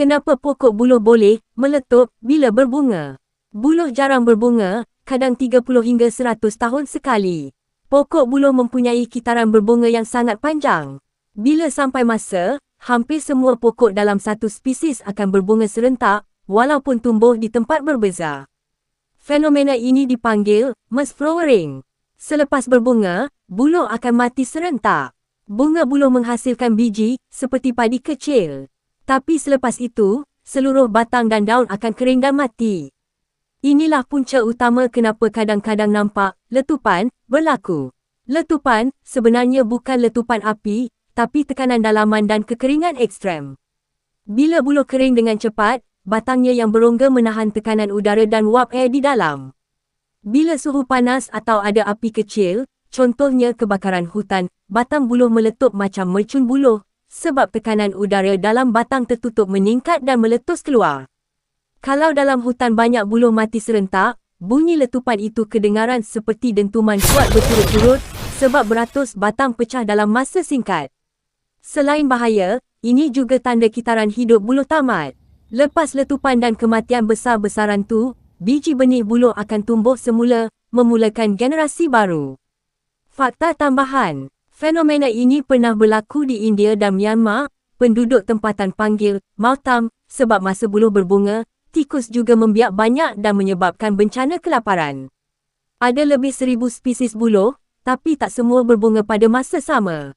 Kenapa pokok buluh boleh meletup bila berbunga? Buluh jarang berbunga, kadang 30 hingga 100 tahun sekali. Pokok buluh mempunyai kitaran berbunga yang sangat panjang. Bila sampai masa, hampir semua pokok dalam satu spesies akan berbunga serentak, walaupun tumbuh di tempat berbeza. Fenomena ini dipanggil mass flowering. Selepas berbunga, buluh akan mati serentak. Bunga buluh menghasilkan biji seperti padi kecil. Tapi selepas itu, seluruh batang dan daun akan kering dan mati. Inilah punca utama kenapa kadang-kadang nampak letupan berlaku. Letupan sebenarnya bukan letupan api, tapi tekanan dalaman dan kekeringan ekstrem. Bila buluh kering dengan cepat, batangnya yang berongga menahan tekanan udara dan wap air di dalam. Bila suhu panas atau ada api kecil, contohnya kebakaran hutan, batang buluh meletup macam mercun buluh sebab tekanan udara dalam batang tertutup meningkat dan meletus keluar. Kalau dalam hutan banyak buluh mati serentak, bunyi letupan itu kedengaran seperti dentuman kuat berturut-turut sebab beratus batang pecah dalam masa singkat. Selain bahaya, ini juga tanda kitaran hidup buluh tamat. Lepas letupan dan kematian besar-besaran tu, biji benih buluh akan tumbuh semula, memulakan generasi baru. Fakta tambahan, fenomena ini pernah berlaku di India dan Myanmar, penduduk tempatan panggil Mautam sebab masa buluh berbunga, tikus juga membiak banyak dan menyebabkan bencana kelaparan. Ada lebih seribu spesies buluh, tapi tak semua berbunga pada masa sama.